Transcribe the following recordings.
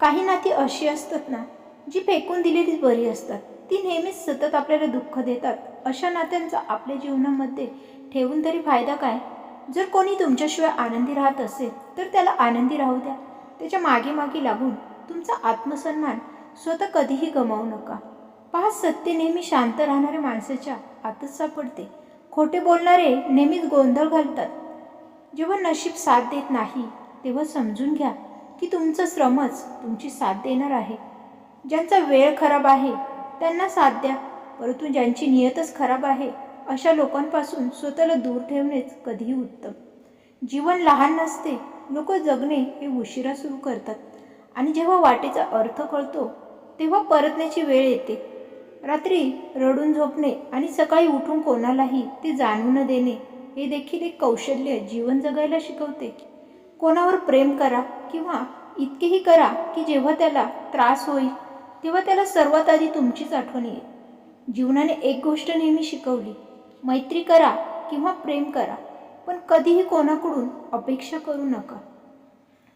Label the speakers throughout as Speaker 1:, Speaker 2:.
Speaker 1: काही नाती अशी असतात ना जी फेकून दिलेलीच बरी असतात. ती नेहमीच सतत आपल्याला दुःख देतात. अशा नात्यांचा आपल्या जीवनामध्ये ठेवून तरी फायदा काय? जर कोणी तुमच्याशिवाय आनंदी राहत असेल तर त्याला आनंदी राहू द्या. त्याच्यामागे मागे लागून तुमचा आत्मसन्मान स्वतः कधीही गमावू नका. पहा सत्य नेहमी शांत राहणाऱ्या माणसाच्या आतच सापडते. खोटे बोलणारे नेहमीच गोंधळ घालतात. जेव्हा नशीब साथ देत नाही तेव्हा समजून घ्या. की तुमचं श्रमच तुमची साथ देणार आहे. ज्यांचा वेळ खराब आहे त्यांना साथ द्या. परंतु ज्यांची नियतच खराब आहे अशा लोकांपासून स्वतःला दूर ठेवणेच कधीही उत्तम. जीवन लहान नसते लोक जगणे हे उशिरा सुरू करतात. आणि जेव्हा वाटेचा अर्थ कळतो तेव्हा परतण्याची वेळ येते. रात्री रडून झोपणे आणि सकाळी उठून कोणालाही ते जाणू न देणे हे देखील एक कौशल्य जीवन जगायला शिकवते. कोणावर प्रेम करा किंवा इतकेही करा की जेव्हा त्याला त्रास होईल तेव्हा त्याला सर्वात आधी तुमचीच आठवण येईल. जीवनाने एक गोष्ट नेहमी शिकवली मैत्री करा किंवा प्रेम करा पण कधीही कोणाकडून अपेक्षा करू नका.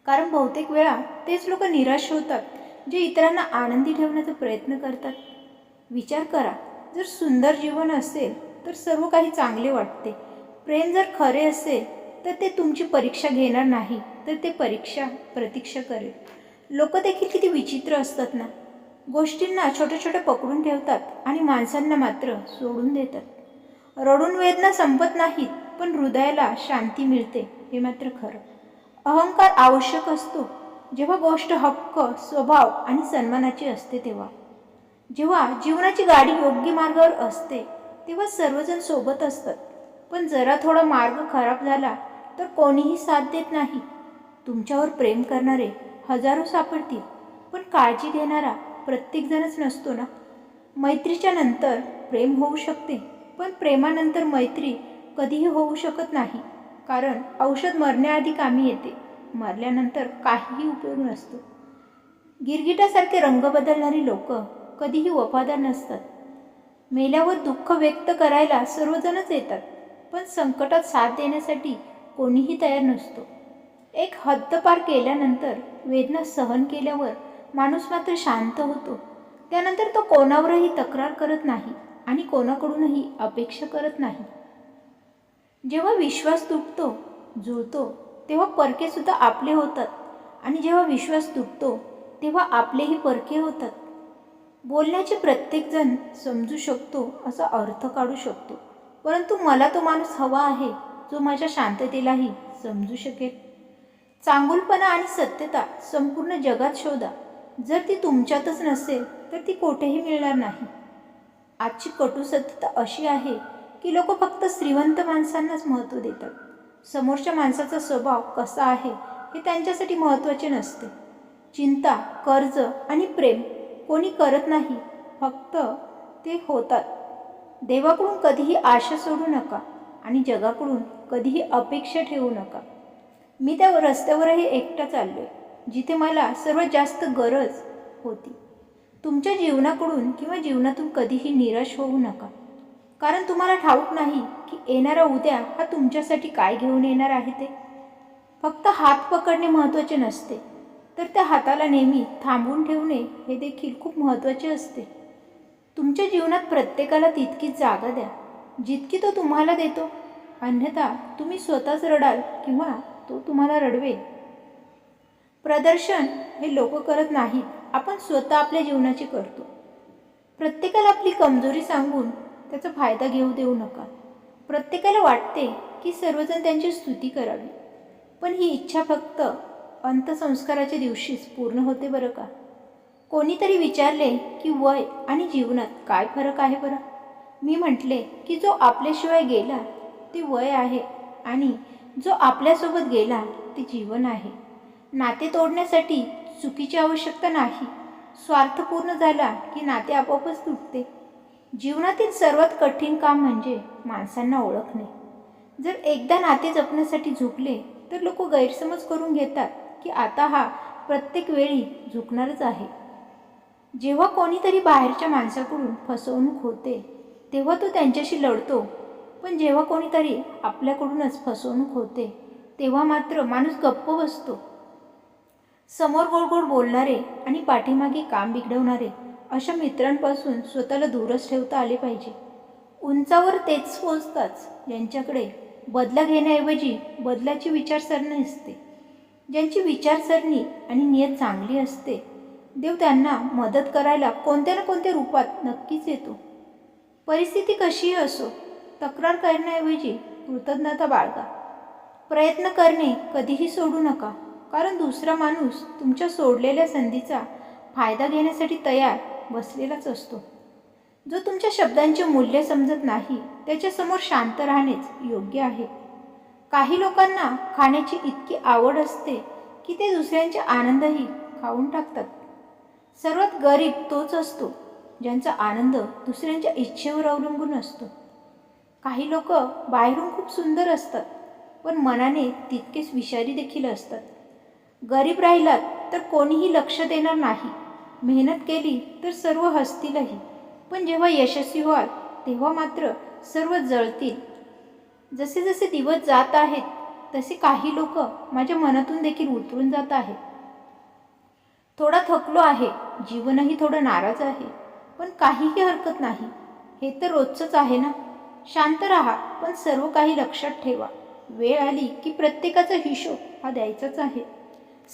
Speaker 1: कारण बहुतेक वेळा तेच लोक निराश होतात जे इतरांना आनंदी ठेवण्याचा प्रयत्न करतात. विचार करा जर सुंदर जीवन असेल तर सर्व काही चांगले वाटते. प्रेम जर खरे असेल तर ते तुमची परीक्षा घेणार नाही तर ते परीक्षा प्रतीक्षा करेल. लोक देखील किती विचित्र असतात ना. गोष्टींना छोट्या छोट्या पकडून ठेवतात आणि माणसांना मात्र सोडून देतात. रडून वेदना संपत नाहीत पण हृदयाला शांती मिळते हे मात्र खरं. अहंकार आवश्यक असतो. जेव्हा गोष्ट हक्क स्वभाव आणि सन्मानाची असते तेव्हा. जेव्हा जीवनाची गाडी योग्य मार्गावर असते तेव्हा सर्वजण सोबत असतात. पण जरा थोडा मार्ग खराब झाला तर कोणीही साथ देत नाही. तुमच्यावर प्रेम करणारे हजारो सापडतील पण काळजी घेणारा प्रत्येकजणच नसतो ना? मैत्रीच्या नंतर प्रेम होऊ शकते पण प्रेमानंतर मैत्री कधीही होऊ शकत नाही कारण औषध मरण्याआधी कामी येते मरल्यानंतर काहीही उपयोग नसतो. गिरगिटासारखे रंग बदलणारी लोक कधीही वफादार नसतात. मेल्यावर दुःख व्यक्त करायला सर्वजणच येतात पण संकटात साथ देण्यासाठी कोणीही तयार नसतो. एक हद्द पार केल्यानंतर वेदना सहन केल्यावर माणूस मात्र शांत होतो. त्यानंतर तो कोणावरही तक्रार करत नाही आणि कोणाकडूनही अपेक्षा करत नाही. जेव्हा विश्वास तुटतो जुळतो तेव्हा परकेसुद्धा आपले होतात. आणि जेव्हा विश्वास तुटतो तेव्हा आपलेही परके होतात. बोलण्याचे प्रत्येकजण समजू शकतो असा अर्थ काढू शकतो. परंतु मला तो माणूस हवा आहे जो माझ्या शांततेलाही समजू शकेल. चांगुलपणा आणि सत्यता संपूर्ण जगात शोधा. जर ती तुमच्यातच नसेल तर ती कोठेही मिळणार नाही. आजची कटू सत्यता अशी आहे की लोक फक्त श्रीमंत माणसांनाच महत्त्व देतात. समोरच्या माणसाचा स्वभाव कसा आहे हे त्यांच्यासाठी महत्त्वाचे नसते. चिंता कर्ज आणि प्रेम कोणी करत नाही फक्त ते होतात. देवाकडून कधीही आशा सोडू नका. आणि जगाकडून कधीही अपेक्षा ठेवू नका. मी त्या रस्त्यावरही एकटा चाललोय जिथे मला सर्वात जास्त गरज होती. तुमच्या जीवनाकडून किंवा जीवनातून कधीही निराश होऊ नका. कारण तुम्हाला ठाऊक नाही की येणारा उद्या हा तुमच्यासाठी काय घेऊन येणार आहे ते. फक्त हात पकडणे महत्त्वाचे नसते. तर त्या हाताला नेहमी थांबवून ठेवणे हे देखील खूप महत्त्वाचे असते. तुमच्या जीवनात प्रत्येकाला तितकीच जागा द्या. जितकी तो तुम्हाला देतो. अन्यथा तुम्ही स्वतःच रडाल किंवा तो तुम्हाला रडवेल. प्रदर्शन हे लोक करत नाहीत. आपण स्वतः आपल्या जीवनाची करतो. प्रत्येकाला आपली कमजोरी सांगून त्याचा फायदा घेऊ देऊ नका. प्रत्येकाला वाटते की सर्वजण त्यांची स्तुती करावी. पण ही इच्छा फक्त अंतसंस्काराच्या दिवशीच पूर्ण होते बरं का? कोणीतरी विचारले की वय आणि जीवनात काय फरक आहे बरं? मी म्हटले की जो आपल्याशिवाय गेला ते वय आहे आणि जो आपल्यासोबत गेला ते जीवन आहे. नाते तोडण्यासाठी चुकीची आवश्यकता नाही. स्वार्थ पूर्ण झाला की नाते आपोआपच तुटते. जीवनातील सर्वात कठीण काम म्हणजे माणसांना ओळखणे. जर एकदा नाते जपण्यासाठी झुकले तर लोक गैरसमज करून घेतात की आता हा प्रत्येक वेळी झुकणारच आहे. जेव्हा कोणीतरी बाहेरच्या माणसाकडून फसवणूक होते तेव्हा तो त्यांच्याशी लढतो. पण जेव्हा कोणीतरी आपल्याकडूनच फसवणूक होते तेव्हा मात्र माणूस गप्प बसतो. समोर गोड गोड बोलणारे आणि पाठीमागे काम बिघडवणारे अशा मित्रांपासून स्वतःला दूरच ठेवता आले पाहिजे. उंचावर तेच पोचताच ज्यांच्याकडे बदला घेण्याऐवजी बदलाची विचारसरणी असते. ज्यांची विचारसरणी आणि नियत चांगली असते देव त्यांना मदत करायला कोणत्या ना कोणत्या रूपात नक्कीच येतो. परिस्थिती कशीही असो तक्रार करण्याऐवजी कृतज्ञता बाळगा. प्रयत्न करणे कधीही सोडू नका कारण दुसरा माणूस तुमच्या सोडलेल्या संधीचा फायदा घेण्यासाठी तयार बसलेलाच असतो. जो तुमच्या शब्दांचे मूल्य समजत नाही त्याच्यासमोर शांत राहणेच योग्य आहे. काही लोकांना खाण्याची इतकी आवड असते की ते दुसऱ्यांचे आनंदही खाऊन टाकतात. सर्वात गरीब तोच असतो. ज्यांचा आनंद दुसऱ्यांच्या इच्छेवर अवलंबून असतो. काही लोक बाहेरून खूप सुंदर असतात पण मनाने तितकेच विषारी देखील असतात. गरीब राहिलात तर कोणीही लक्ष देणार नाही. मेहनत केली तर सर्व हसतीलही पण जेव्हा यशस्वी व्हाल तेव्हा मात्र सर्व जळतील. जसे जसे दिवस जात आहेत तसे काही लोक माझ्या मनातून देखील उतरून जात आहेत. थोडा थकलो आहे जीवनही थोडं नाराज आहे. पण काहीही हरकत नाही. हे तर रोजचंच आहे ना? शांत राहा पण सर्व काही लक्षात ठेवा. वेळ आली की प्रत्येकाचा हिशोब हा द्यायचाच आहे.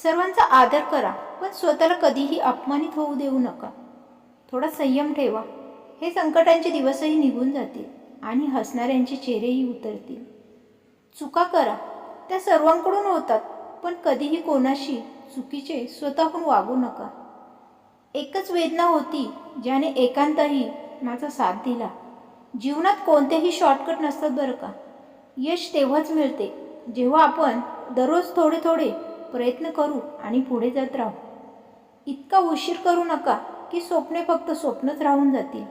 Speaker 1: सर्वांचा आदर करा पण स्वतःला कधीही अपमानित होऊ देऊ नका. थोडा संयम ठेवा. हे संकटांचे दिवसही निघून जातील आणि हसणाऱ्यांचे चेहरेही उतरतील. चुका करा. त्या सर्वांकडून होतात पण कधीही कोणाशी चुकीचे स्वतःहून वागू नका. एकच वेदना होती ज्याने एकांतही माझा साथ दिला. जीवनात कोणतेही शॉर्टकट नसतात बरं का. यश तेव्हाच मिळते जेव्हा आपण दररोज थोडे थोडे प्रयत्न करू आणि पुढे जात राहू. इतका उशीर करू नका की स्वप्ने फक्त स्वप्नच राहून जातील.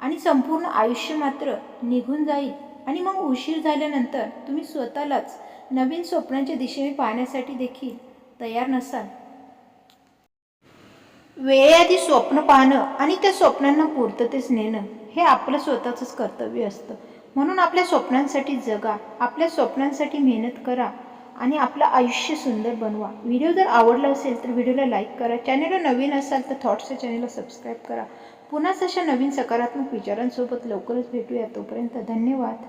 Speaker 1: आणि संपूर्ण आयुष्य मात्र निघून जाईल आणि मग उशीर झाल्यानंतर तुम्ही स्वतःलाच नवीन स्वप्नांच्या दिशेने पाहण्यासाठी देखील तयार नसाल. वेळेआधी स्वप्न पाहणं आणि त्या स्वप्नांना पूर्ततेच नेणं हे आपलं स्वतःचंच कर्तव्य असतं. म्हणून आपल्या स्वप्नांसाठी जगा आपल्या स्वप्नांसाठी मेहनत करा आणि आपलं आयुष्य सुंदर बनवा. व्हिडिओ जर आवडला असेल तर व्हिडिओला लाईक करा. चॅनलला नवीन असाल तर थॉट्सच्या चॅनेलला सबस्क्राईब करा. पुन्हाच अशा नवीन सकारात्मक विचारांसोबत लवकरच भेटूया. तोपर्यंत धन्यवाद.